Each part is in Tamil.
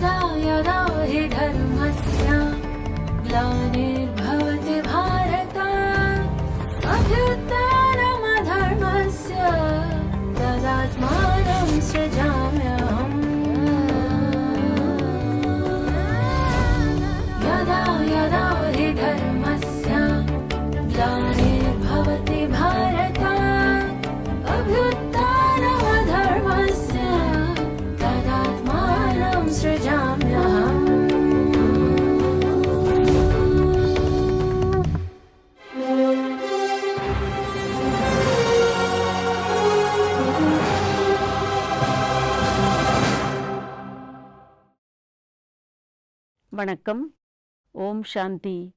यदा यदा हि धर्मस्य ग्लानिर् வணக்கம். ஓம் சாந்தி.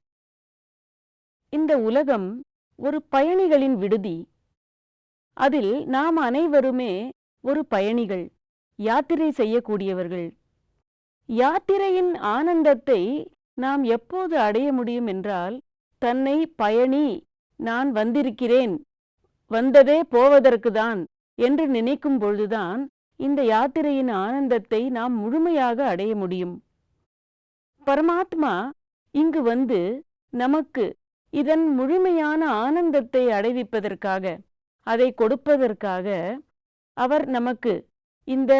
இந்த உலகம் ஒரு பயணிகளின் விடுதி. அதில் நாம் அனைவருமே ஒரு பயணிகள் யாத்திரை செய்யக்கூடியவர்கள். யாத்திரையின் ஆனந்தத்தை நாம் எப்போது அடைய முடியும் என்றால் தன்னை பயணி நான் வந்திருக்கிறேன் வந்ததே போவதற்குதான் என்று நினைக்கும் பொழுதுதான் இந்த யாத்திரையின் ஆனந்தத்தை நாம் முழுமையாக அடைய முடியும். பரமாத்மா இங்கு வந்து நமக்கு இதன் முழுமையான ஆனந்தத்தை அடைவிப்பதற்காக அதை கொடுப்பதற்காக அவர் நமக்கு இந்த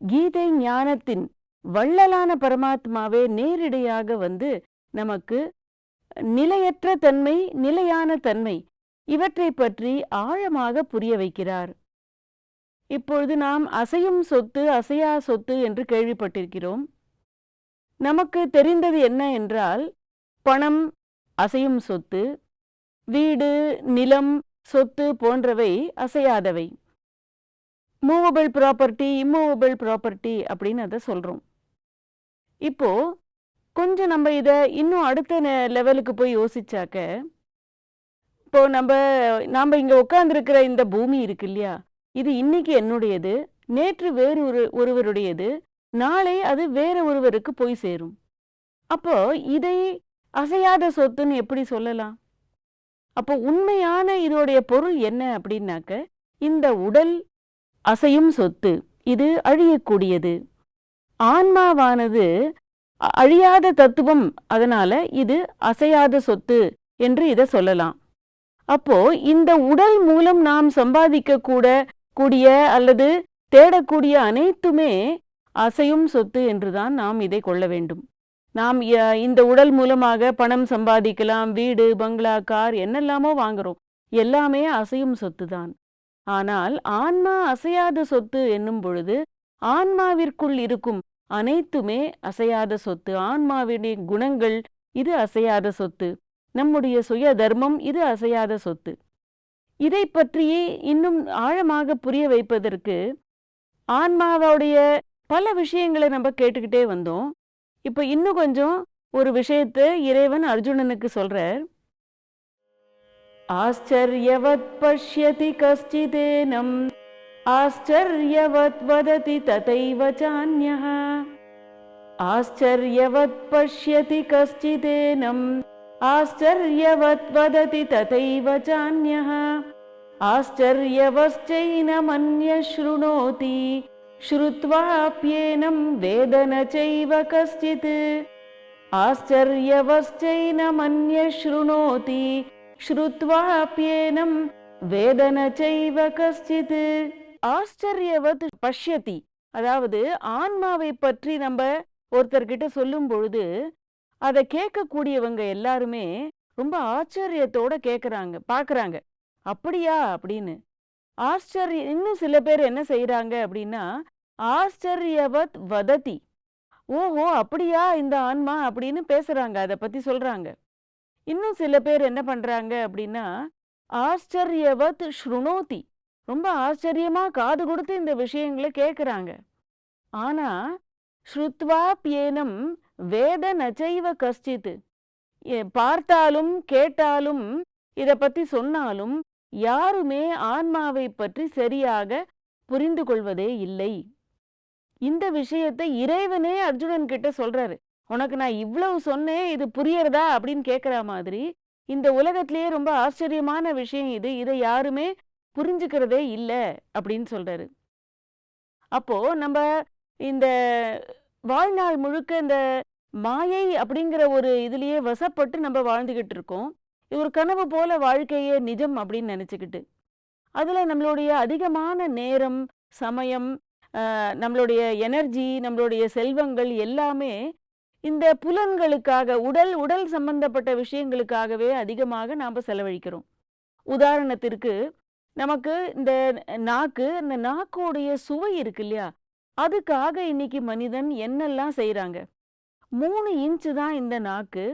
கீதை ஞானத்தின் வள்ளலான பரமாத்மாவே நேரிடையாக வந்து நமக்கு நிலையற்ற தன்மை நிலையான தன்மை இவற்றை பற்றி ஆழமாக புரிய வைக்கிறார். இப்பொழுது நாம் அசையும் சொத்து அசையா சொத்து என்று கேள்விப்பட்டிருக்கிறோம். நமக்கு தெரிந்தது என்ன என்றால் பணம் அசையும் சொத்து வீடு நிலம் சொத்து போன்றவை அசையாதவை. மூவபிள் ப்ராப்பர்ட்டி இம்மூவபிள் ப்ராப்பர்ட்டி அப்படின்னு அதை சொல்கிறோம் இப்போ கொஞ்சம் நம்ம இதை இன்னும் அடுத்த நெ- லெவலுக்கு போய் யோசிச்சாக்க இப்போ நம்ம நாம் இங்கே உட்காந்துருக்கிற இந்த பூமி இருக்கு இல்லையா? இது இன்னைக்கு என்னுடையது? நேற்று வேறு ஒரு ஒருவருடையது. நாளை அது வேற ஒருவருக்கு போய் சேரும். அப்போ இதை அசையாத சொத்துன்னு எப்படி சொல்லலாம்? அப்போ உண்மையான இதோடைய பொருள் என்ன அப்படின்னாக்க இந்த உடல் அசையும் சொத்து இது அழியக்கூடியது. ஆன்மாவானது அழியாத தத்துவம் அதனால இது அசையாத சொத்து என்று இதை சொல்லலாம். அப்போ இந்த உடல் மூலம் நாம் சம்பாதிக்க கூட கூடிய அல்லது தேடக்கூடிய அனைத்துமே அசையும் சொத்து என்றுதான் நாம் இதை கொள்ள வேண்டும். நாம் இந்த உடல் மூலமாக பணம் சம்பாதிக்கலாம் வீடு பங்களா கார் என்னெல்லாமோ வாங்குறோம். எல்லாமே அசையும் சொத்து தான் ஆனால் ஆன்மா அசையாத சொத்து என்னும் பொழுது ஆன்மாவிற்குள் இருக்கும் அனைத்துமே அசையாத சொத்து. ஆன்மாவினுடைய குணங்கள் இது அசையாத சொத்து. நம்முடைய சுய தர்மம் இது அசையாத சொத்து. இதை பற்றியே இன்னும் ஆழமாக புரிய வைப்பதற்கு ஆன்மாவுடைய பல விஷயங்களை நம்ம கேட்டுக்கிட்டே வந்தோம். இப்போ இன்னும் கொஞ்சம் ஒரு விஷயத்தை இறைவன் அர்ஜுனனுக்கு சொல்றார். ஆச்சரியவத் பஷ்யதி கஷ்டிதேனம் ஆச்சரியவத் வததி ததைவ சான்யா ஆச்சரியவத் பஷ்யதி கஷ்டிதேனம் ஆச்சரியவத் வததி ததைவ சான்யா ஆச்சரியவச்சைன மன்ய ஸ்ருணோதி श्रुत्वाप्येनं वेद न चैव कश्चित् आश्चर्यवश्चैनमन्यः शृणोति श्रुत्वाप्येनं வேத ந செய்வ கஷ்டித் ஆச்சரியவத் பஷ்யதி அதாவது ஆன்மாவை பற்றி நம்ம ஒருத்தர்கிட்ட சொல்லும் பொழுது அதை கேட்கக்கூடியவங்க எல்லாருமே ரொம்ப ஆச்சரியத்தோட கேக்குறாங்க பாக்குறாங்க அப்படியா அப்படின்னு ஆச்சரிய இன்னும் சில பேர் என்ன செய்கிறாங்க அப்படின்னா ஆச்சரியவத் வததி. ஓஹோ அப்படியா இந்த ஆன்மா அப்படின்னு பேசுறாங்க அதை பத்தி சொல்றாங்க. இன்னும் சில பேர் என்ன பண்றாங்க அப்படின்னா ஆச்சரியவத் ஸ்ருணோதி. ரொம்ப ஆச்சரியமா காது கொடுத்து இந்த விஷயங்களை கேக்குறாங்க. ஆனா ஸ்ருத்வாப்யேனம் வேத நச்சைவ கஷ்டித்து பார்த்தாலும் கேட்டாலும் இத பத்தி சொன்னாலும் யாருமே ஆன்மாவை பற்றி சரியாக புரிந்து கொள்வதே இல்லை. இந்த விஷயத்தை இறைவனே அர்ஜுனன் கிட்ட சொல்றாரு. உனக்கு நான் இவ்வளவு சொன்னேன் இது புரியறதா? அப்படின்னு கேட்குற மாதிரி இந்த உலகத்திலேயே ரொம்ப ஆச்சரியமான விஷயம் இது இதை யாருமே புரிஞ்சுக்கிறதே இல்ல அப்படின்னு சொல்றாரு. அப்போ நம்ம இந்த வாழ்நாள் முழுக்க இந்த மாயை அப்படிங்கிற ஒரு இதுலயே வசப்பட்டு நம்ம வாழ்ந்துகிட்டு இருக்கோம். ஒரு கனவு போல வாழ்க்கையே நிஜம் அப்படின்னு நினச்சிக்கிட்டு. அதுல நம்மளுடைய அதிகமான நேரம் சமயம் நம்மளுடைய எனர்ஜி நம்மளுடைய செல்வங்கள் எல்லாமே இந்த புலன்களுக்காக உடல் உடல் சம்பந்தப்பட்ட விஷயங்களுக்காகவே அதிகமாக நாம செலவழிக்கிறோம். உதாரணத்திற்கு நமக்கு இந்த நாக்கு இந்த நாக்கோடைய சுவை இருக்கு இல்லையா? அதுக்காக இன்னைக்கு மனிதன் என்னெல்லாம் செய்கிறாங்க மூணு இன்ச்சு தான் இந்த நாக்கு.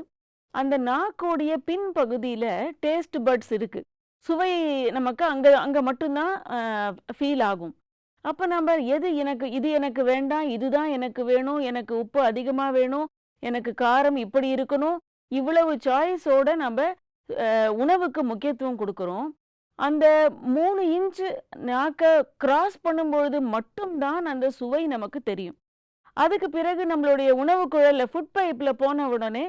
அந்த நாக்கோடைய பின்பகுதியில் டேஸ்ட் பட்ஸ் இருக்கு. சுவை நமக்கு அங்க அங்க மட்டும்தான் ஃபீல் ஆகும். அப்ப நம்ம எது எனக்கு இது எனக்கு வேண்டாம் இதுதான் எனக்கு வேணும் எனக்கு உப்பு அதிகமா வேணும் எனக்கு காரம் இப்படி இருக்கணும் இவ்வளவு சாய்ஸோட நம்ம உணவுக்கு முக்கியத்துவம் கொடுக்குறோம். அந்த மூணு இன்ச்சு நாக்க கிராஸ் பண்ணும்பொழுது மட்டும்தான் அந்த சுவை நமக்கு தெரியும். அதுக்கு பிறகு நம்மளுடைய உணவு குழல்ல ஃபுட் பைப்ல போன உடனே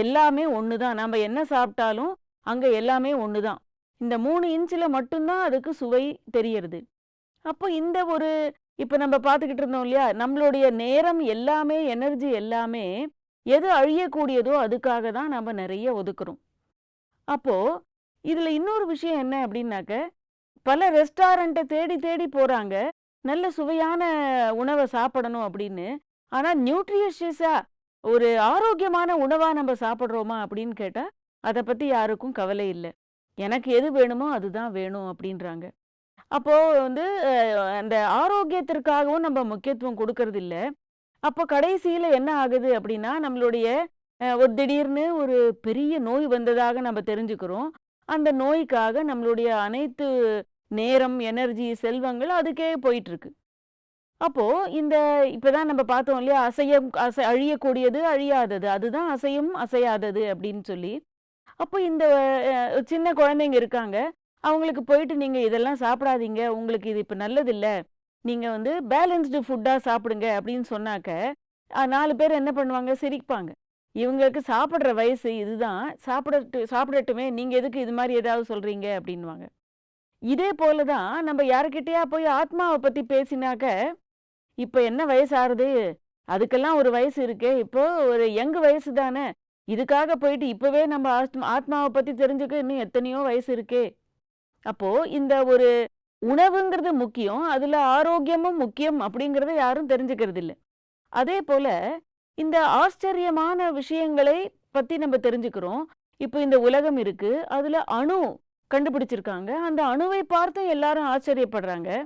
எல்லாமே ஒன்று தான் நம்ம என்ன சாப்பிட்டாலும் அங்கே எல்லாமே ஒன்று தான் இந்த மூணு இன்ச்சில் மட்டும்தான் அதுக்கு சுவை தெரியறது. அப்போ இந்த ஒரு இப்போ நம்ம பார்த்துக்கிட்டு இருந்தோம் இல்லையா? நம்மளுடைய நேரம் எல்லாமே எனர்ஜி எல்லாமே எது அழியக்கூடியதோ அதுக்காக தான் நம்ம நிறைய ஒதுக்குறோம். அப்போ இதுல இன்னொரு விஷயம் என்ன அப்படின்னாக்க பல ரெஸ்டாரண்ட்டை தேடி தேடி போறாங்க. நல்ல சுவையான உணவை சாப்பிடணும் அப்படின்னு. ஆனா நியூட்ரிஷியஸா ஒரு ஆரோக்கியமான உணவா நம்ம சாப்பிட்றோமா அப்படின்னு கேட்டால் அதை பத்தி யாருக்கும் கவலை இல்லை. எனக்கு எது வேணுமோ அதுதான் வேணும் அப்படின்றாங்க. அப்போ வந்து அந்த ஆரோக்கியத்திற்காகவும் நம்ம முக்கியத்துவம் கொடுக்கறது இல்லை. அப்போ கடைசியில என்ன ஆகுது அப்படின்னா நம்மளுடைய ஒரு திடீர்னு ஒரு பெரிய நோய் வந்ததாக நம்ம தெரிஞ்சுக்கிறோம். அந்த நோய்க்காக நம்மளுடைய அனைத்து நேரம் எனர்ஜி செல்வங்கள் அதுக்கே போயிட்டுருக்கு அப்போது அப்போ இந்த இப்பதான் நம்ம பார்த்தோம் இல்லையா? அசையம் அசை அழியக்கூடியது அழியாதது. அதுதான் அசையும் அசையாதது அப்படின்னு சொல்லி. அப்போ இந்த சின்ன குழந்தைங்க இருக்காங்க. அவங்களுக்கு போயிட்டு நீங்க இதெல்லாம் சாப்பிடாதீங்க. உங்களுக்கு இது இப்போ நல்லதில்லை. நீங்க வந்து பேலன்ஸ்டு ஃபுட்டா சாப்பிடுங்க அப்படின்னு சொன்னாக்க நாலு பேர் என்ன பண்ணுவாங்க? சிரிப்பாங்க. இவங்களுக்கு சாப்பிட்ற வயசு இதுதான். சாப்பிடட்டு சாப்பிடட்டுமே. நீங்க எதுக்கு இது மாதிரி ஏதாவது சொல்றீங்க? அப்படின்வாங்க இதே போல தான் நம்ம யாருக்கிட்டயா போய் ஆத்மாவை பத்தி பேசினாக்க இப்போ என்ன வயசு ஆறுது அதுக்கெல்லாம் ஒரு வயசு இருக்கே. இப்போ ஒரு யங் வயசு தானே. இதுக்காக போயிட்டு இப்பவே நம்ம ஆத்மா ஆத்மாவை பத்தி தெரிஞ்சுக்க இன்னும் எத்தனையோ வயசு இருக்கே. அப்போ இந்த ஒரு உணவுங்கிறது முக்கியம். அதுல ஆரோக்கியமும் முக்கியம் அப்படிங்கிறத யாரும் தெரிஞ்சுக்கிறது இல்லை அதே போல இந்த ஆச்சரியமான விஷயங்களை பத்தி நம்ம தெரிஞ்சுக்கிறோம். இப்போ இந்த உலகம் இருக்கு. அதுல அணு கண்டுபிடிச்சிருக்காங்க. அந்த அணுவை பார்த்து எல்லாரும் ஆச்சரியப்படுறாங்க.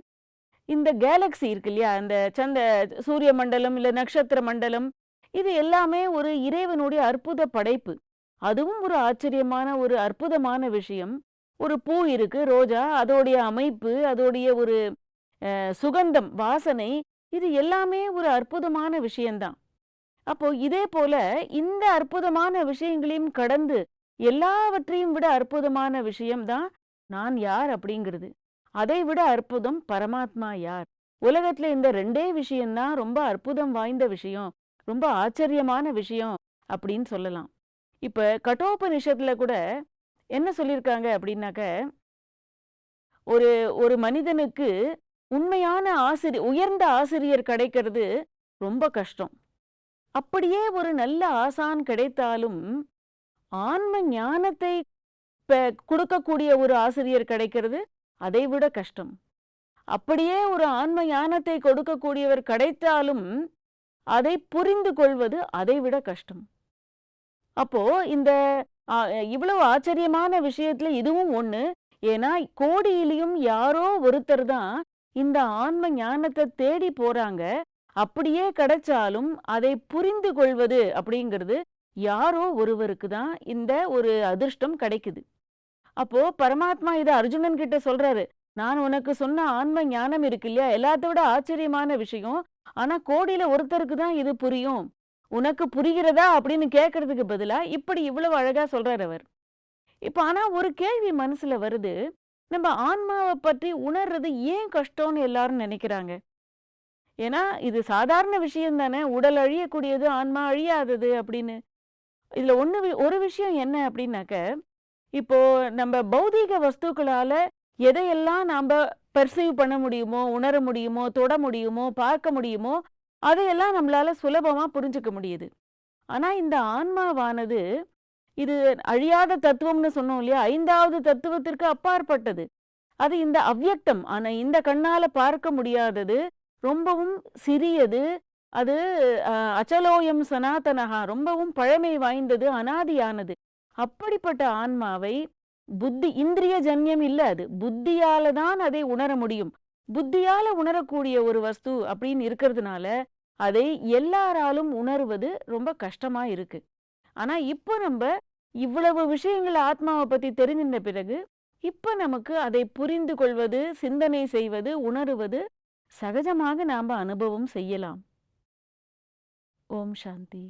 இந்த கேலக்ஸி இருக்கு இல்லையா? அந்த சந்த சூரிய மண்டலம் இல்ல நட்சத்திர மண்டலம் இது எல்லாமே ஒரு இறைவனுடைய அற்புத படைப்பு. அதுவும் ஒரு ஆச்சரியமான ஒரு அற்புதமான விஷயம். ஒரு பூ இருக்கு ரோஜா அதோடைய அமைப்பு அதோடைய ஒரு சுகந்தம் வாசனை இது எல்லாமே ஒரு அற்புதமான விஷயம்தான் அப்போ இதே போல இந்த அற்புதமான விஷயங்களையும் கடந்து எல்லாவற்றையும் விட அற்புதமான விஷயம்தான் நான் யார் அப்படிங்கிறது. அதை விட அற்புதம் பரமாத்மா யார்? உலகத்துல இந்த ரெண்டே விஷயம்தான் ரொம்ப அற்புதம் வாய்ந்த விஷயம் ரொம்ப ஆச்சரியமான விஷயம் அப்படின்னு சொல்லலாம். இப்ப கட்டோபனிஷத்துல கூட என்ன சொல்லியிருக்காங்க அப்படின்னாக்க ஒரு ஒரு மனிதனுக்கு உண்மையான ஆசிரியர் உயர்ந்த ஆசிரியர் கிடைக்கிறது ரொம்ப கஷ்டம். அப்படியே ஒரு நல்ல ஆசான் கிடைத்தாலும் ஆன்ம ஞானத்தை கொடுக்கக்கூடிய ஒரு ஆசிரியர் கிடைக்கிறது அதை விட கஷ்டம். அப்படியே ஒரு ஆன்ம ஞானத்தை கொடுக்கக்கூடியவர் கிடைத்தாலும் அதை புரிந்து கொள்வது அதை விட கஷ்டம். அப்போ இந்த இவ்வளவு ஆச்சரியமான விஷயத்துல இதுவும் ஒண்ணு. ஏன்னா கோடியிலையும் யாரோ ஒருத்தர் தான் இந்த ஆன்ம ஞானத்தை தேடி போறாங்க. அப்படியே கிடைச்சாலும் அதை புரிந்து கொள்வது அப்படிங்கிறது யாரோ ஒருவருக்கு தான் இந்த ஒரு அதிர்ஷ்டம் கிடைக்குது. அப்போ பரமாத்மா இதை அர்ஜுனன் கிட்ட சொல்றாரு. நான் உனக்கு சொன்ன ஆன்ம ஞானம் இருக்கு இல்லையா? எல்லாத்த விட ஆச்சரியமான விஷயம். ஆனா கோடியில ஒருத்தருக்கு தான் இது புரியும். உனக்கு புரிகிறதா அப்படின்னு கேட்கறதுக்கு பதிலா இப்படி இவ்வளவு அழகா சொல்றாரு அவர். இப்ப ஆனா ஒரு கேள்வி மனசுல வருது. நம்ம ஆன்மாவை பற்றி உணர்றது ஏன் கஷ்டம்னு எல்லாரும் நினைக்கிறாங்க? ஏன்னா இது சாதாரண விஷயம் தானே. உடல் அழியக்கூடியது ஆன்மா அழியாதது அப்படின்னு. இதுல ஒண்ணு ஒரு விஷயம் என்ன அப்படின்னாக்க இப்போ நம்ம பௌதீக வஸ்துக்களால எதையெல்லாம் நாம பெர்சீவ் பண்ண முடியுமோ உணர முடியுமோ தொட முடியுமோ பார்க்க முடியுமோ அதையெல்லாம் நம்மளால சுலபமா புரிஞ்சுக்க முடியுது. ஆனா இந்த ஆன்மாவானது இது அழியாத தத்துவம்னு சொன்னோம் இல்லையா? ஐந்தாவது தத்துவத்திற்கு அப்பாற்பட்டது. அது இந்த அவ்யக்தம் ஆனா இந்த கண்ணால பார்க்க முடியாதது ரொம்பவும் சிறியது. அது அஹ், அச்சலோயம் சனாதனஹா ரொம்பவும் பழமை வாய்ந்தது அனாதியானது. அப்படிப்பட்ட ஆன்மாவை புத்தி இந்திரிய ஜன்யம் இல்ல அது. புத்தியால தான் அதை உணர முடியும். புத்தியால உணரக்கூடிய ஒரு வஸ்து அப்படின்னு இருக்கிறதுனால அதை எல்லாராலும் உணர்வது ரொம்ப கஷ்டமா இருக்கு. ஆனா இப்போ நம்ம இவ்வளவு விஷயங்கள் ஆத்மாவை பத்தி தெரிஞ்சின்ற பிறகு இப்ப நமக்கு அதை புரிந்து கொள்வது சிந்தனை செய்வது உணருவது சகஜமாக நாம அனுபவம் செய்யலாம். ஓம் சாந்தி.